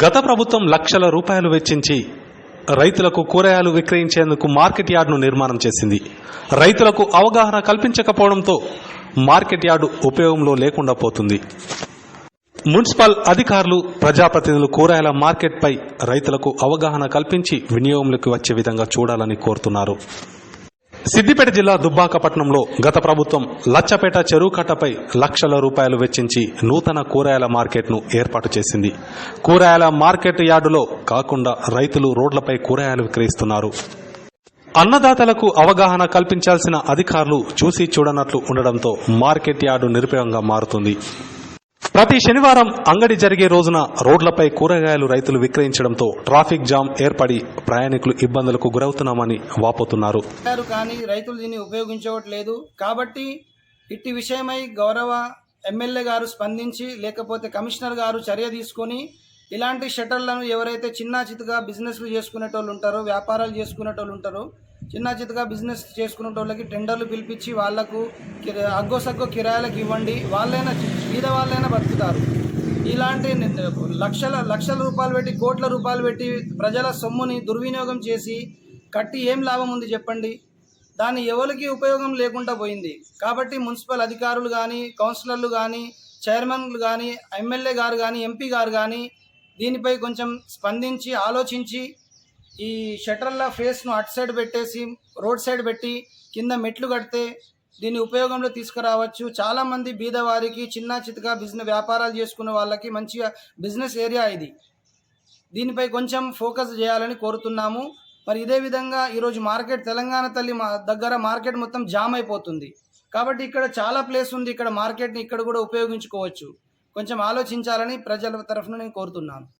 గత ప్రభుత్వం లక్షల రూపాయలు వెచ్చించి రైతులకు కూరగాయలు విక్రయించేందుకు మార్కెట్ యార్డును నిర్మాణం చేసింది. రైతులకు అవగాహన కల్పించకపోవడంతో మార్కెట్ యార్డు ఉపయోగంలో లేకుండా పోతుంది. మున్సిపల్ అధికారులు ప్రజాప్రతినిధులు కూరగాయల మార్కెట్పై రైతులకు అవగాహన కల్పించి వినియోగంలోకి వచ్చే విధంగా చూడాలని కోరుతున్నారు. సిద్దిపేట జిల్లా దుబ్బాకపట్నంలో గత ప్రభుత్వం లచ్చపేట చెరువు కట్టపై లక్షల రూపాయలు వెచ్చించి నూతన కూరగాయల మార్కెట్ను ఏర్పాటు చేసింది. కూరగాయల మార్కెట్ యార్డులో కాకుండా రైతులు రోడ్లపై కూరగాయలు విక్రయిస్తున్నారు. అన్నదాతలకు అవగాహన కల్పించాల్సిన అధికారులు చూసి చూడనట్లు ఉండడంతో మార్కెట్ యార్డు నిరుపయోగంగా మారుతుంది. ప్రతి శనివారం అంగడి జరిగే రోజున రోడ్లపై కూరగాయలు రైతులు విక్రయించడంతో ట్రాఫిక్ జామ్ ఏర్పడి ప్రయాణికులు ఇబ్బందులకు గురవుతున్నామని వాపోతున్నారు. కానీ రైతులు దీన్ని ఉపయోగించవట్లేదు. కాబట్టి ఇట్టి విషయమై గౌరవ ఎమ్మెల్యే గారు స్పందించి లేకపోతే కమిషనర్ గారు చర్య తీసుకొని ఇలాంటి షటర్లను ఎవరైతే చిన్న చితగా బిజినెస్లు చేసుకునేటోళ్ళు ఉంటారో వ్యాపారాలు చేసుకునేటోళ్ళు ఉంటారో చిన్న చితగా బిజినెస్ చేసుకునేటోళ్ళకి టెండర్లు పిలిపించి వాళ్ళకు కిరా- అగ్గో సగ్గో ఇవ్వండి. వాళ్ళైనా మీద వాళ్ళైనా బతుకుతారు. ఇలాంటి లక్షల లక్షల రూపాయలు పెట్టి కోట్ల రూపాయలు పెట్టి ప్రజల సొమ్ముని దుర్వినియోగం చేసి కట్టి ఏం లాభం ఉంది చెప్పండి? దాని ఎవరికి ఉపయోగం లేకుండా పోయింది. కాబట్టి మున్సిపల్ అధికారులు కానీ కౌన్సిలర్లు కానీ చైర్మన్లు కానీ ఎమ్మెల్యే గారు కానీ ఎంపీ గారు కానీ దీనిపై కొంచెం స్పందించి ఆలోచించి ఈ షటర్ల ఫేస్ను అటు సైడ్ పెట్టేసి రోడ్ సైడ్ పెట్టి కింద మెట్లు కడితే దీన్ని ఉపయోగంలో తీసుకురావచ్చు. చాలామంది బీదవారికి చిన్న చితగా బిజినెస్ వ్యాపారాలు చేసుకునే వాళ్ళకి మంచిగా బిజినెస్ ఏరియా ఇది. దీనిపై కొంచెం ఫోకస్ చేయాలని కోరుతున్నాము. మరి ఇదే విధంగా ఈరోజు మార్కెట్ తెలంగాణ తల్లి మా దగ్గర మార్కెట్ మొత్తం జామ్ అయిపోతుంది. కాబట్టి ఇక్కడ చాలా ప్లేస్ ఉంది. ఇక్కడ మార్కెట్ని ఇక్కడ కూడా ఉపయోగించుకోవచ్చు. కొంచెం ఆలోచించాలని ప్రజల తరఫున నేను కోరుతున్నాను.